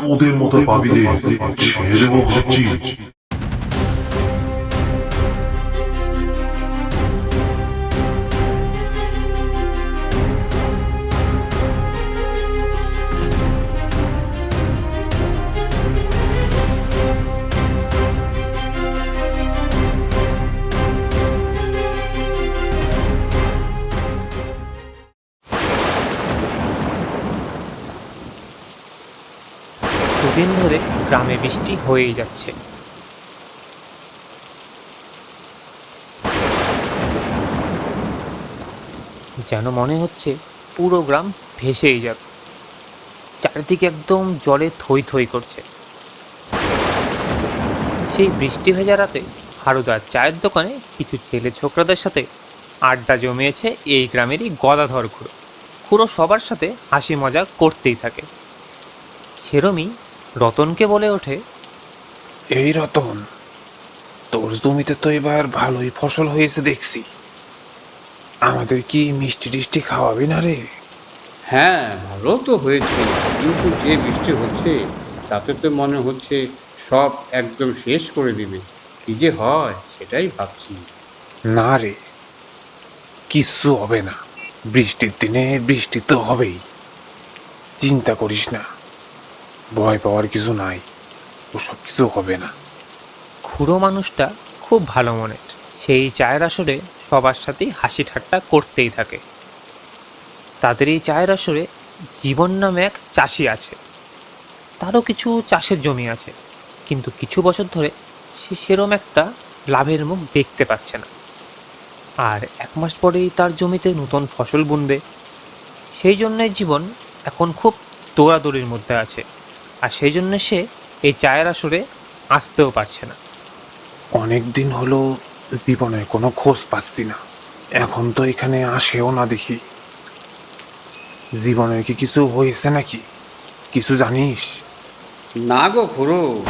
তোদের মতো পাবিদের ছেড়ে দেবো ভাবছিস? দুদিন ধরে গ্রামে বৃষ্টি হয়েই যাচ্ছে। যেন মনে হচ্ছে পুরো গ্রাম ভেসেই যাবে। চারিদিকে একদম জলে থই থই করছে। সেই বৃষ্টি ভেজা রাতে হারুদার চায়ের দোকানে কিছু ছেলে ছোকরাদের সাথে আড্ডা জমিয়েছে এই গ্রামেরই গদাধর খুঁড়ো। খুঁড়ো সবার সাথে হাসি মজা করতেই থাকে। সেরমই রতনকে বলে ওঠে এই রতন তোর জমিতে তো এবার ভালোই ফসল হয়েছে দেখছি। আমাদের কি মিষ্টি টিষ্টি খাওয়াবি না রে? হ্যাঁ ভালো তো হয়েছে কিন্তু যে বৃষ্টি হচ্ছে তাতে তো মনে হচ্ছে সব একদম শেষ করে দিবে। কি যে হয় সেটাই ভাবছি। না রে কিচ্ছু হবে না। বৃষ্টির দিনে বৃষ্টি তো হবেই। চিন্তা করিস না। ভয় পাওয়ার কিছু নাই। ওসব কিছু হবে না। খুড়ো মানুষটা খুব ভালো মনের। সেই চায়ের আসরে সবার সাথেই হাসি ঠাট্টা করতেই থাকে। তাদের এই চায়ের আসরে জীবন নামে এক চাষি আছে। তারও কিছু চাষের জমি আছে। কিন্তু কিছু বছর ধরে সে সেরম একটা লাভের মুখ দেখতে পাচ্ছে না। আর এক মাস পরেই তার জমিতে নতুন ফসল বুনবে। সেই জন্যই জীবন এখন খুব দৌড়াদৌড়ির মধ্যে আছে। আর সেই জন্য সে এই চায়ের আসরে আসতেও পারছে না। অনেক দিন হলো জীবনের কোনো খোঁজ পাচ্ছি না। এখন তো এখানে আসেও না দেখি। জীবনের কি কিছু হয়েছে নাকি? কিছু জানিস? না গো খুড়ো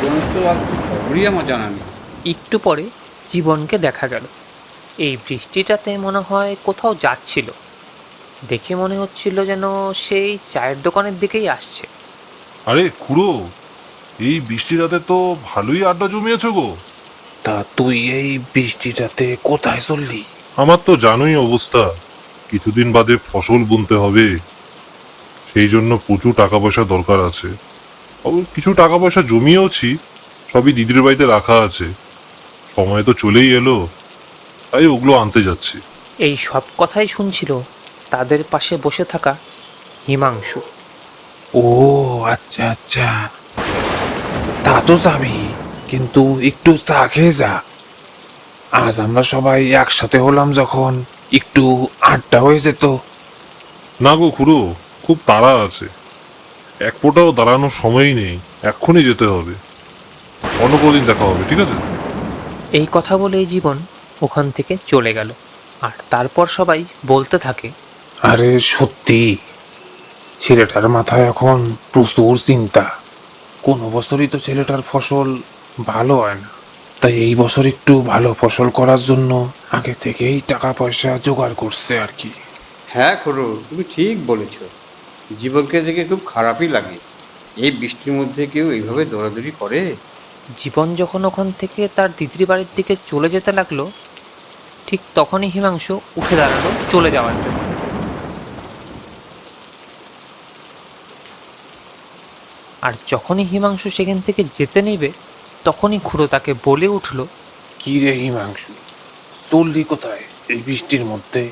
জীবনের তো আর খবরই আমার জানা নেই। একটু পরে জীবনকে দেখা গেল। এই বৃষ্টিটাতে মনে হয় কোথাও যাচ্ছিল। দেখে মনে হচ্ছিল যেন সেই চায়ের দোকানের দিকেই আসছে। আরে খুড়ো এই বৃষ্টি রাতে তো ভালোই আড্ডা জমিয়েছ গো। তা তুই এই বৃষ্টিটাতে কোথায় চললি? আমার তো জানোই অবস্থা কিছুদিন বাদে ফসল বুনতে হবে। সেই জন্য প্রচুর টাকা পয়সা দরকার আছে। কিছু টাকা পয়সা জমিয়েওছি সবই দিদির বাড়িতে রাখা আছে। সময় তো চলেই এলো তাই ওগুলো আনতে যাচ্ছি। এই সব কথাই শুনছিল তাদের পাশে বসে থাকা হিমাংশু। ও আচ্ছা আচ্ছা। তা তো যাবি কিন্তু একটু চা খেয়ে যা। আজ আমরা সবাই একসাথে হলাম যখন একটু আড্ডা হয়ে যেত। না গো খুড়ো খুব তাড়া আছে। এক ফোঁটাও দাঁড়ানোর সময়ই নেই এক্ষুনি যেতে হবে। অন্য কোনোদিন দেখা হবে ঠিক আছে? এই কথা বলেই জীবন ওখান থেকে চলে গেল। আর তারপর সবাই বলতে থাকে আরে সত্যি ছেলেটার মাথায় এখন প্রচুর চিন্তা। কোনো বছরই তো ছেলেটার ফসল ভালো হয় না। তাই এই বছর একটু ভালো ফসল করার জন্য আগে থেকেই টাকা পয়সা জোগাড় করছে আর কি। হ্যাঁ খুড়ো তুমি ঠিক বলেছ। জীবনকে দেখে খুব খারাপই লাগে। এই বৃষ্টির মধ্যে কেউ এইভাবে দৌড়াদৌড়ি করে? জীবন যখন ওখান থেকে তার দিদির বাড়ির দিকে চলে যেতে লাগল ঠিক তখনই হিমাংশু উঠে দাঁড়াল চলে যাওয়ার জন্য। আর যখনই হিমাংশু সেখান থেকে যেতে নেবে তখনই খুড়ো তাকে বলে উঠল কি রে হিমাংশু? চললি কোথায়? এই বৃষ্টির মধ্যে?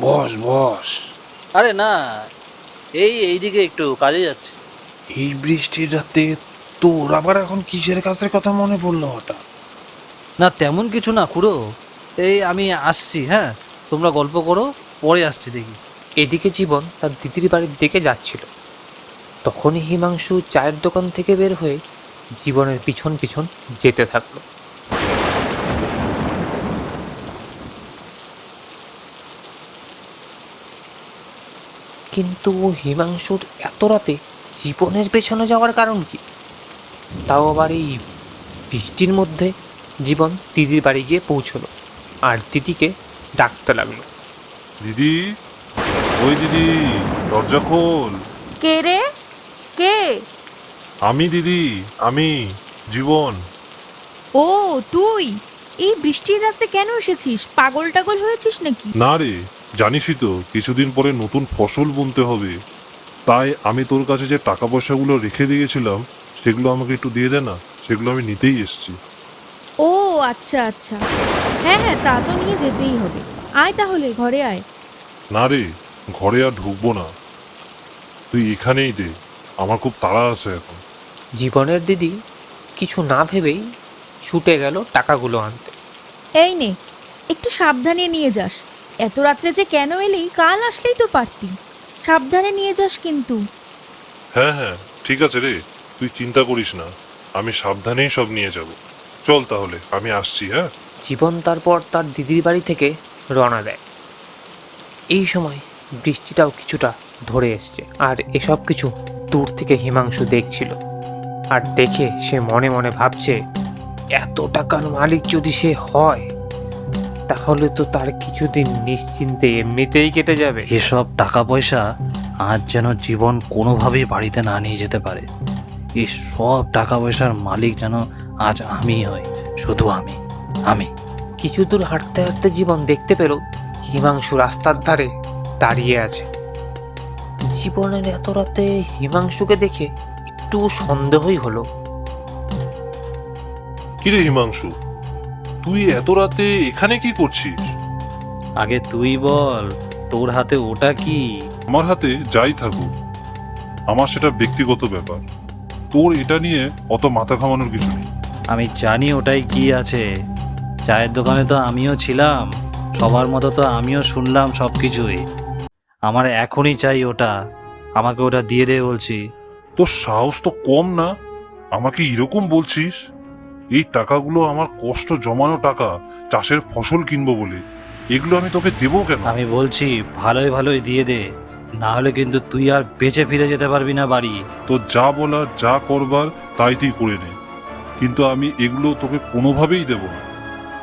বস বস! আরে না এই এইদিকে একটু কাজে যাচ্ছে। এই বৃষ্টির রাতে তোর আবার এখন কিসের কাছের কথা মনে পড়ল হঠাৎ? না তেমন কিছু না খুড়ো। এই আমি আসছি হ্যাঁ? তোমরা গল্প করো পরে আসছি দেখি। এদিকে জীবন তার দিদির বাড়ির দিকে যাচ্ছিল। তখনই হিমাংশু চায়ের দোকান থেকে বের হয়ে জীবনের পিছন পিছন যেতে থাকল। কিন্তু হিমাংশুর এত রাতে জীবনের পেছনে যাওয়ার কারণ কি? তাও আবার এই বৃষ্টির মধ্যে জীবন দিদির বাড়ি গিয়ে পৌঁছলো আর দিদিকে ডাকতে লাগল। দিদি? ওই দিদি দরজা খোল। কে রে? আমি দিদি আমি জীবন। ও তুই? এই বৃষ্টির রাতে কেন এসেছিস? পাগল টাগল হয়েছিস নাকি? না রে জানিসই তো কিছুদিন পরে নতুন ফসল বুনতে হবে। তাই আমি তোর কাছে যে টাকা পয়সাগুলো রেখে দিয়েছিলাম সেগুলো আমাকে একটু দিয়ে দে না সেগুলো আমি নিতেই এসেছি। ও আচ্ছা আচ্ছা। হ্যাঁ হ্যাঁ তা তো নিয়ে যেতেই হবে। আয় তাহলে ঘরে আয়। না রে ঘরে আর ঢুকবো না। তুই এখানেই দে আমার খুব তাড়া আছে এখন। জীবনের দিদি কিছু না ভেবেই ছুটে গেল টাকাগুলো আনতে। এই নে একটু সাবধানে নিয়ে যাস। এত রাত্রে যে কেন এলি কাল আসলেই তো পারতি। সাবধানে নিয়ে যাস কিন্তু। হ্যাঁ হ্যাঁ ঠিক আছে রে তুই চিন্তা করিস না। আমি সাবধানেই সব নিয়ে যাব। চল তাহলে আমি আসছি হ্যাঁ? জীবন তারপর তার দিদির বাড়ি থেকে রওনা দেয়। এই সময় বৃষ্টিটাও কিছুটা ধরে এসছে আর এসব কিছু দূর থেকে হিমাংশু দেখছিল। আর দেখে সে মনে মনে ভাবছে এত টাকার মালিক যদি সে হয় তাহলে তো তার কিছুদিন নিশ্চিন্তে এমনিতেই কেটে যাবে। এসব টাকা পয়সা আজ যেন জীবন কোনোভাবেই বাড়িতে না নিয়ে যেতে পারে। এই সব টাকা পয়সার মালিক যেন আজ আমি হই শুধু আমি আমি। কিছু দূর হাঁটতে হাঁটতে জীবন দেখতে পেল হিমাংশু রাস্তার ধারে দাঁড়িয়ে আছে। জীবনের এত রাতে হিমাংশুকে দেখে একটু সন্দেহই হলো। কিরে হিমাংশু তুই এত রাতে এখানে কি করছিস? আগে তুই বল তোর হাতে ওটা কি? আমার হাতে যাই থাকুক আমার সেটা ব্যক্তিগত ব্যাপার। তোর এটা নিয়ে অত মাথা ঘামানোর কিছু নেই। আমি জানি ওটাই কি আছে। চায়ের দোকানে তো আমিও ছিলাম সবার মতো তো আমিও শুনলাম সব কিছুই আমার এখনই চাই ওটা আমাকে ওটা দিয়ে দে বলছি। তোর সাহস তো কম না? আমাকে এরকম বলছিস? এই টাকাগুলো আমার কষ্ট জমানো টাকা চাষের ফসল কিনবো বলে। এগুলো আমি তোকে দেবো কেন? আমি বলছি ভালোই ভালোই দিয়ে দে। না হলে কিন্তু তুই আর বেঁচে ফিরে যেতে পারবি না বাড়ি। তো যা বলার যা করবার তাই তুই করে নে। কিন্তু আমি এগুলো তোকে কোনোভাবেই দেবো না।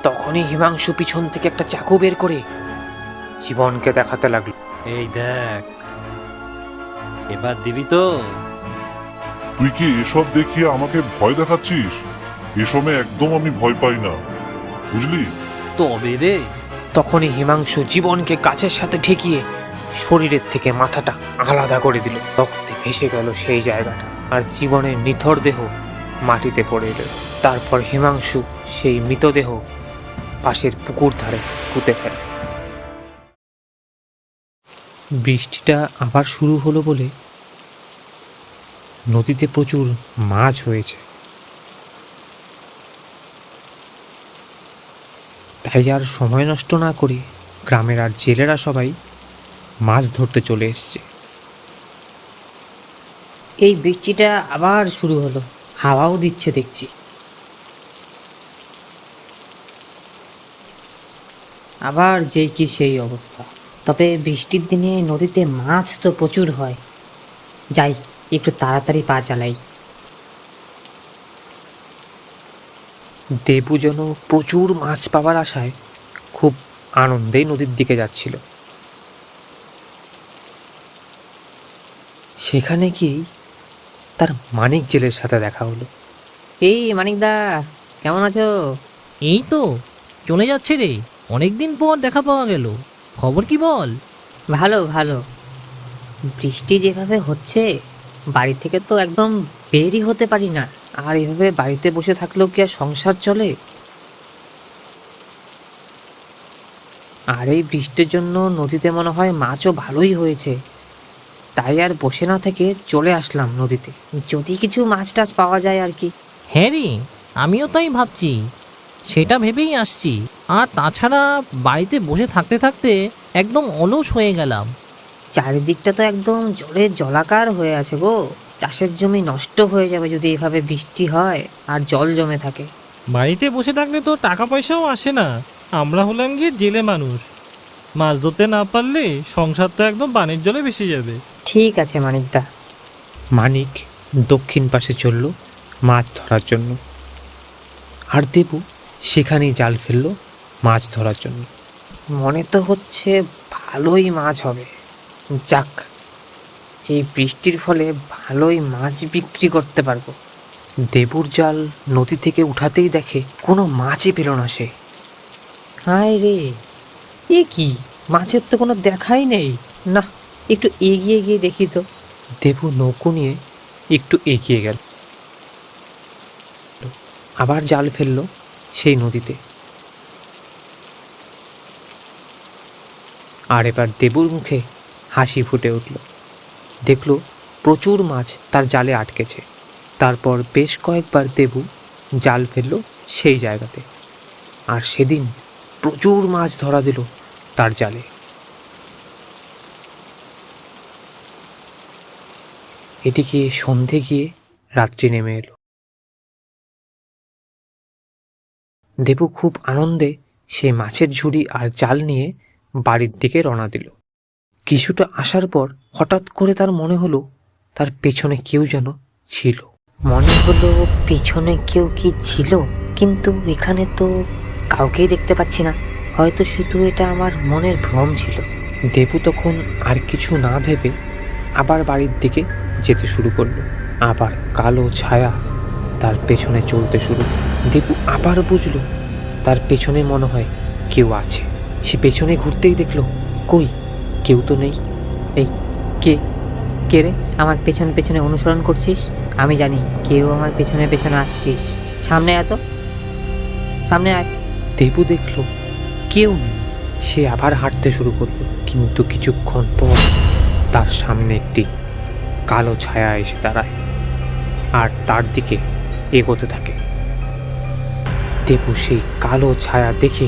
তখনই হিমাংশু পিছন থেকে একটা চাকু বের করে জীবনকে দেখাতে লাগল। এই দেখ এবার দিবি তো? তুই কি এসব দেখিয়ে আমাকে ভয় দেখাচ্ছিস? এসময় একদম আমি ভয় পাই না। বুঝলি? তবে রে তখনই হিমাংশু জীবনকে গাছের সাথে ঠেকিয়ে শরীরের থেকে মাথাটা আলাদা করে দিল। রক্তে ভেসে গেল সেই জায়গাটা আর জীবনের নিথর দেহ মাটিতে পড়ে এলো। তারপর হিমাংশু সেই মৃতদেহ পাশের পুকুর ধারে পুঁতে ফেলে। বৃষ্টিটা আবার শুরু হলো বলে নদীতে প্রচুর মাছ হয়েছে। তাই আর সময় নষ্ট না করে গ্রামের আর জেলেরা সবাই মাছ ধরতে চলে এসছে। এই বৃষ্টিটা আবার শুরু হলো। হাওয়াও দিচ্ছে দেখছি। আবার যেই কি সেই অবস্থা। তবে বৃষ্টির দিনে নদীতে মাছ তো প্রচুর হয়। যাই একটু তাড়াতাড়ি পা চালাই দেবু যেন প্রচুর মাছ পাওয়ার আশায় খুব আনন্দেই নদীর দিকে যাচ্ছিল। সেখানে গিয়েই তার মানিক জেলের সাথে দেখা হলো। এই মানিকদা কেমন আছো? এই তো চলে যাচ্ছে রে অনেকদিন পর দেখা পাওয়া গেল। খবর কি বল? ভালো ভালো। বৃষ্টি যেভাবে হচ্ছে বাড়ি থেকে তো একদম বেরই হতে পারি না। আর এভাবে বাড়িতে বসে থাকলেও কি আর সংসার চলে? আর এই বৃষ্টির জন্য নদীতে মনে হয় মাছও ভালোই হয়েছে। তাই আর বসে না থেকে চলে আসলাম নদীতে। যদি কিছু মাছ টাছ পাওয়া যায় আর কি। হ্যাঁ রে আমিও তাই ভাবছি। সেটা ভেবেই আসছি। আর তাছাড়া বাড়িতে বসে থাকতে থাকতে একদম অলস হয়ে গেলাম। চারিদিকটা তো একদম জলে জলাকার হয়ে আছে গো। চাষের জমি নষ্ট হয়ে যাবে যদি এভাবে বৃষ্টি হয় আর জল জমে থাকে। বাড়িতে বসে থাকলে তো টাকা পয়সাও আসে না। আমরা হলাম গিয়ে জেলে মানুষ। মাছ ধরতে না পারলে সংসার তো একদম পানির জলে ভেসে যাবে। ঠিক আছে মানিকদা। মানিক দক্ষিণ পাশে চলল মাছ ধরার জন্য। আর দেবু সেখানেই জাল ফেলল মাছ ধরার জন্য। মনে তো হচ্ছে ভালোই মাছ হবে। যাক, এই বৃষ্টির ফলে ভালোই মাছ বিক্রি করতে পারব। দেবুর জাল নদী থেকে উঠাতেই দেখে কোনো মাছই পেল না সে। হায় রে, এ কি? মাছের তো কোনো দেখাই নেই। না, একটু এগিয়ে গিয়ে দেখি তো। দেবু নৌকো নিয়ে একটু এগিয়ে গেল। আবার জাল ফেলল সেই নদীতে। আর এবার দেবুর মুখে হাসি ফুটে উঠল। দেখল প্রচুর মাছ তার জালে আটকেছে। তারপর বেশ কয়েকবার দেবু জাল ফেলল সেই জায়গাতে। আর সেদিন প্রচুর মাছ ধরা দিল তার জালে। এদিকে সন্ধে গিয়ে রাত্রি নেমে এলো। দেবু খুব আনন্দে সে মাছের ঝুড়ি আর জাল নিয়ে বাড়ির দিকে রওনা দিল। কিছুটা আসার পর হঠাৎ করে তার মনে হলো, তার পেছনে কেউ যেন ছিল। মনে হলো পেছনে কেউ কি ছিল, কিন্তু এখানে তো কাউকেই দেখতে পাচ্ছি না। হয়তো শুধু এটা আমার মনের ভ্রম ছিল। দেবু তখন আর কিছু না ভেবে আবার বাড়ির দিকে যেতে শুরু করল। আবার কালো ছায়া তার পেছনে চলতে শুরু। দেবু আবার বুঝলো, তার পেছনে মনে হয় কেউ আছে। সে পেছনে ঘুরতেই দেখল, কই? কেউ তো নেই। এই, কে? কে রে? আমার পেছনে পেছনে অনুসরণ করছিস? আমি জানি, কেউ আমার পেছনে পেছনে আসছিস। সামনে এত সামনে আয়। দেবু দেখল, কেউ নেই। সে আবার হাঁটতে শুরু করল, কিন্তু কিছুক্ষণ পর তার সামনে একটি কালো ছায়া এসে দাঁড়ায় আর তার দিকে এগোতে থাকে। দেবু সেই কালো ছায়া দেখে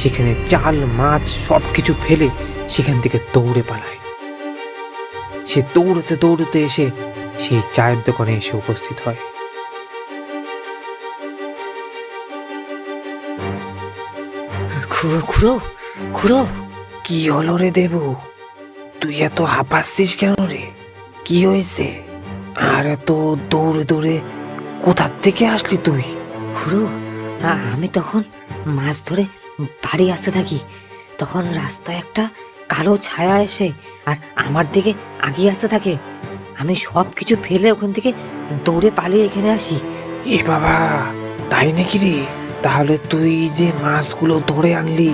সেখানে জাল মাছ সব কিছু ফেলে সেখান থেকে দৌড়ে পালায়। সে দৌড়তে দৌড়তে এসে সেই চায়ের দোকানে এসে উপস্থিত হয়। খুড়ো খুড়ো খুড়ো। কি হলো রে দেবু? তুই এত হাঁপাচ্ছিস কেন রে? কি হয়েছে? আর এত দৌড়ে দৌড়ে কোথার থেকে আসলি তুই? খুড়ো আমি তখন মাছ ধরে বাড়ি আসতে থাকি তখন রাস্তায় একটা কালো ছায়া এসে আর আমার দিকে আগিয়ে আসতে থাকে। আমি সব কিছু ফেলে ওখান থেকে দৌড়ে পালিয়ে এখানে আসি। এ বাবা তাই নাকি রে? তাহলে তুই যে মাছগুলো ধরে আনলি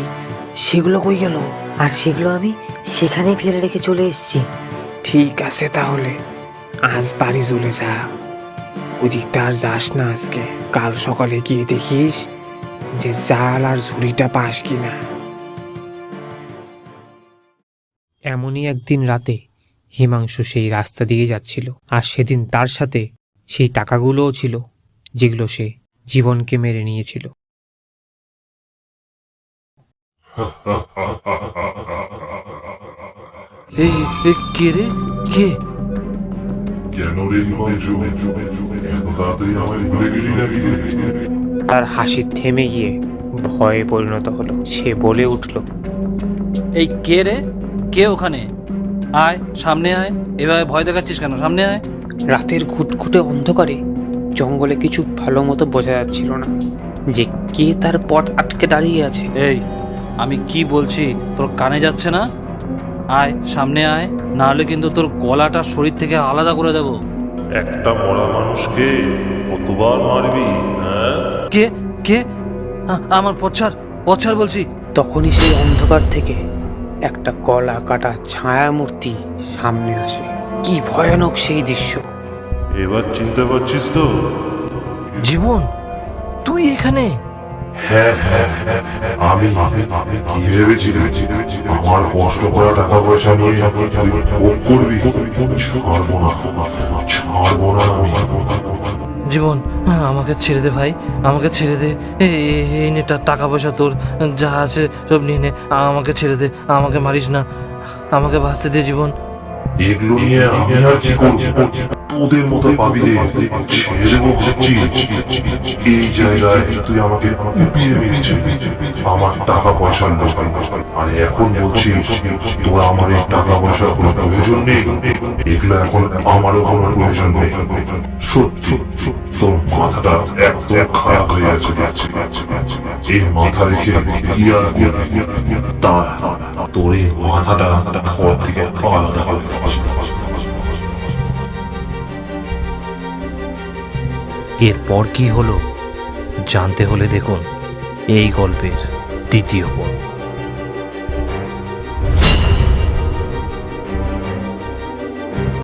সেগুলো কই গেল? আর সেগুলো আমি সেখানেই ফেলে রেখে চলে এসেছি। ঠিক আছে তাহলে আজ বাড়ি চলে যা। ওদিকটা আর যাস না আজকে। কাল সকালে গিয়ে দেখিস যে জাল আর ঝুড়িটা পাস কিনা। এমনই একদিন রাতে হিমাংশু সেই রাস্তা দিয়ে যাচ্ছিল আর সেদিন তার সাথে সেই টাকাগুলোও ছিল যেগুলো সে জীবনকে মেরে নিয়েছিল। কে রে? কে? কেন রে হিমাংশু? এত তাড়াতাড়ি আমায় ভুলে গেলি নাকি? তার হাসি থেমে গিয়ে ভয়ে পরিণত হলো। সে বলে উঠল এই কে রে? কে ওখানে? আয় সামনে আয়। এভাবে ভয় দেখাচ্ছিস কেন? সামনে আয়। রাতের ঘুটঘুটে অন্ধকারে জঙ্গলে কিছু ভালো মতো বোঝা যাচ্ছিল না যে কে তার পথ আটকে দাঁড়িয়ে আছে। এই আমি কি বলছি? তোর কানে যাচ্ছে না? আয় সামনে আয়। না হলে কিন্তু তোর গলাটা শরীর থেকে আলাদা করে দেবো। একটা মরা মানুষকে কতবার মারবি হ্যাঁ? কে? কে? আমার পচ্ছার পচ্ছার বলছি। তখনই সেই অন্ধকার থেকে একটা গলা কাটা ছায়া মূর্তি সামনে আসে। কি ভয়ানক সেই দৃশ্য। এবার চিনতে পারছিস তো? জীবন তুই এখানে? আমি কি ভেবেছিলি আমার কষ্ট করা টাকা পয়সা নিয়ে তুই ভোগ করবি। ছাড়বো না ছাড়বো না আমি জীবন আমাকে ছেড়ে দে ভাই, আমাকে ছেড়ে দে। এই নে টাকা পয়সা তোর, যা আছে সব নিয়ে নে। আমাকে ছেড়ে দে, আমাকে মারিস না, আমাকে বাঁচতে দে জীবন। এগুলো নিয়ে আমি আর কি তোদের মতো পাবিদের ছেড়ে দেবো ভাবছিস এই জায়গায় তুই আমাকে উপিয়ে মেরেছিস। আমার টাকা পয়সার লোক আর এখন বলছিস, তোর আমার এই টাকা পয়সার কোনো প্রয়োজন নেই? এগুলো এখন আমারও কোনো প্রয়োজন নেই। সত্যি, তোর মাথাটা একদম খারাপ হয়ে দেখছি এই মাথা রেখে আর তোর এই মাথাটা থেকে আলাদা করে দিচ্ছি। এরপর কি হলো? জানতে হলে দেখুন এই গল্পের দ্বিতীয় পর্ব।